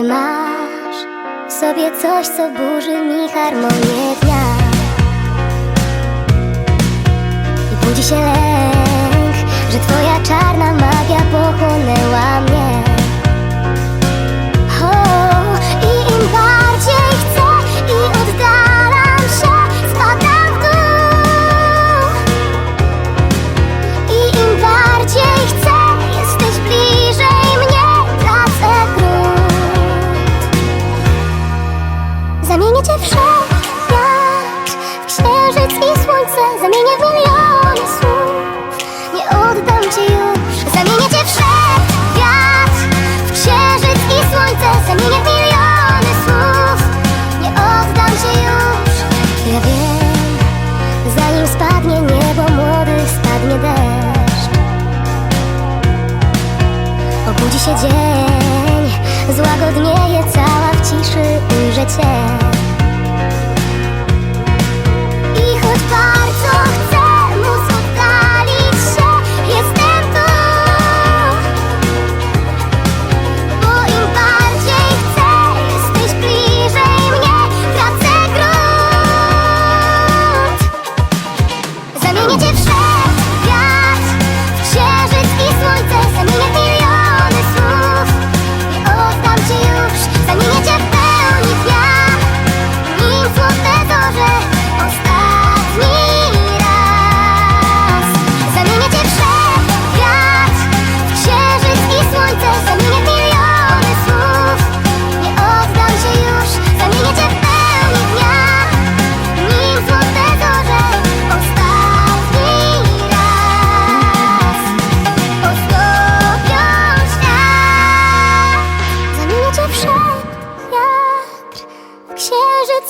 Ty masz w sobie coś, co burzy mi harmonię. Zamienię cię w wszechświat, w księżyc i słońce. Zamienię w miliony słów, nie oddam cię już. Zamienię cię w wszechświat, w księżyc i słońce. Zamienię w miliony słów, nie oddam cię już. Ja wiem, zanim spadnie niebo młody, spadnie deszcz. Obudzi się dzień, złagodnieje cała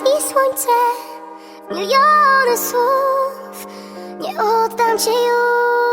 księżyc i słońce, miliony słów. Nie oddam cię już.